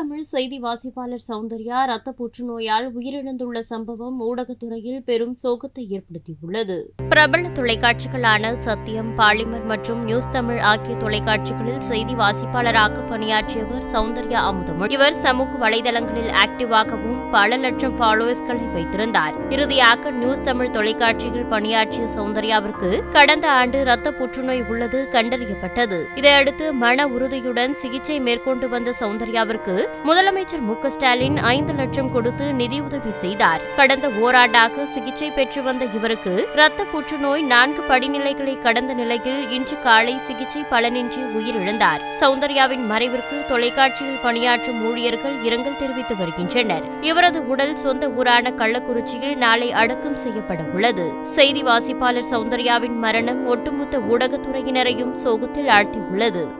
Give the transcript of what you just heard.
தமிழ் செய்தி வாசிப்பாளர் சௌந்தர்யா இரத்த புற்றுநோயால் உயிரிழந்துள்ள சம்பவம் ஊடகத்துறையில் பெரும் சோகத்தை ஏற்படுத்தியுள்ளது. பிரபல தொலைக்காட்சிகளான சத்தியம் பாலிமர் மற்றும் நியூஸ் தமிழ் ஆகிய தொலைக்காட்சிகளில் செய்தி வாசிப்பாளராக பணியாற்றியவர் சௌந்தர்யா அமுதமுள் இவர் சமூக வலைதளங்களில் ஆக்டிவாகவும் பல லட்சம் ஃபாலோவர்ஸ்களை வைத்திருந்தார். இறுதியாக நியூஸ் தமிழ் தொலைக்காட்சியில் பணியாற்றிய சௌந்தர்யாவிற்கு கடந்த ஆண்டு இரத்த புற்றுநோய் உள்ளது கண்டறியப்பட்டது. இதையடுத்து மன உறுதியுடன் சிகிச்சை மேற்கொண்டு வந்த சௌந்தர்யாவிற்கு முதலமைச்சர் மு ஸ்டாலின் ஐந்து லட்சம் கொடுத்து நிதியுதவி செய்தார். கடந்த ஓராண்டாக சிகிச்சை பெற்று வந்த இவருக்கு இரத்த புற்றுநோய் நான்கு படிநிலைகளை கடந்த நிலையில் இன்று காலை சிகிச்சை பலனின்றி உயிரிழந்தார். சௌந்தர்யாவின் மறைவிற்கு தொலைக்காட்சியில் பணியாற்றும் ஊழியர்கள் இரங்கல் தெரிவித்து வருகின்றனர். இவரது உடல் சொந்த ஊரான கள்ளக்குறிச்சியில் நாளை அடக்கம் செய்யப்பட உள்ளது. செய்தி வாசிப்பாளர் சௌந்தர்யாவின் மரணம் ஒட்டுமொத்த ஊடகத்துறையினரையும் சோகத்தில் ஆழ்த்தியுள்ளது.